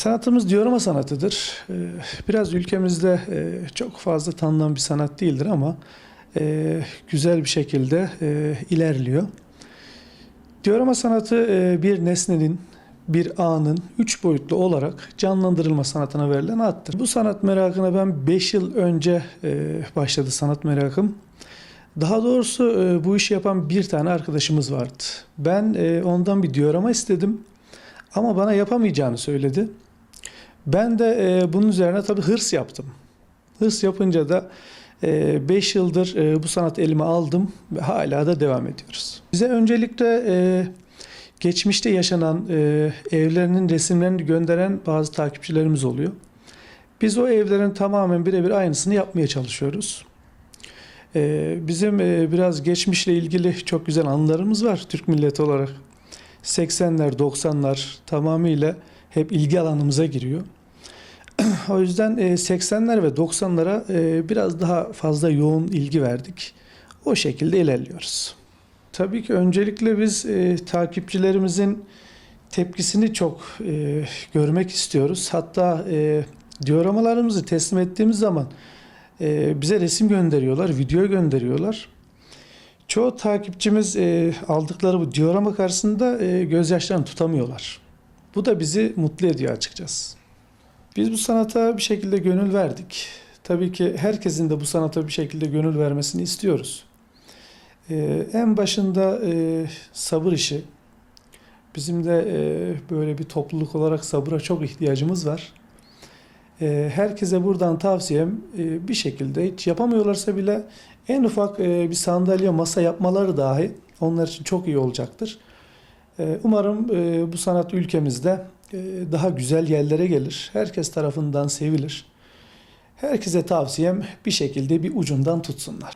Sanatımız diyorama sanatıdır. Ee, biraz ülkemizde e, çok fazla tanınan bir sanat değildir ama e, güzel bir şekilde e, ilerliyor. Diyorama sanatı e, bir nesnenin, bir anın üç boyutlu olarak canlandırılma sanatına verilen addır. Bu sanat merakına ben 5 yıl önce e, başladı sanat merakım. Daha doğrusu e, bu işi yapan bir tane arkadaşımız vardı. Ben e, ondan bir diorama istedim ama bana yapamayacağını söyledi. Ben de e, bunun üzerine tabii hırs yaptım. Hırs yapınca da 5 yıldır e, bu sanatı elime aldım ve hala da devam ediyoruz. Bize öncelikle e, geçmişte yaşanan e, evlerinin resimlerini gönderen bazı takipçilerimiz oluyor. Biz o evlerin tamamen birebir aynısını yapmaya çalışıyoruz. Bizim biraz geçmişle ilgili çok güzel anılarımız var Türk milleti olarak. 80'ler, 90'lar tamamıyla hep ilgi alanımıza giriyor. O yüzden e, 80'ler ve 90'lara e, biraz daha fazla yoğun ilgi verdik. O şekilde ilerliyoruz. Tabii ki öncelikle biz e, takipçilerimizin tepkisini çok e, görmek istiyoruz. Hatta e, dioramalarımızı teslim ettiğimiz zaman e, bize resim gönderiyorlar, video gönderiyorlar. Çoğu takipçimiz e, aldıkları bu diorama karşısında e, gözyaşlarını tutamıyorlar. Bu da bizi mutlu ediyor açıkçası. Biz bu sanata bir şekilde gönül verdik. Tabii ki herkesin de bu sanata bir şekilde gönül vermesini istiyoruz. E, en başında e, sabır işi. Bizim de e, böyle bir topluluk olarak sabıra çok ihtiyacımız var. E, herkese buradan tavsiyem e, bir şekilde hiç yapamıyorlarsa bile en ufak e, bir sandalye masa yapmaları dahi onlar için çok iyi olacaktır. E, Umarım e, bu sanat ülkemizde daha güzel yerlere gelir. Herkes tarafından sevilir. Herkese tavsiyem bir şekilde bir ucundan tutsunlar.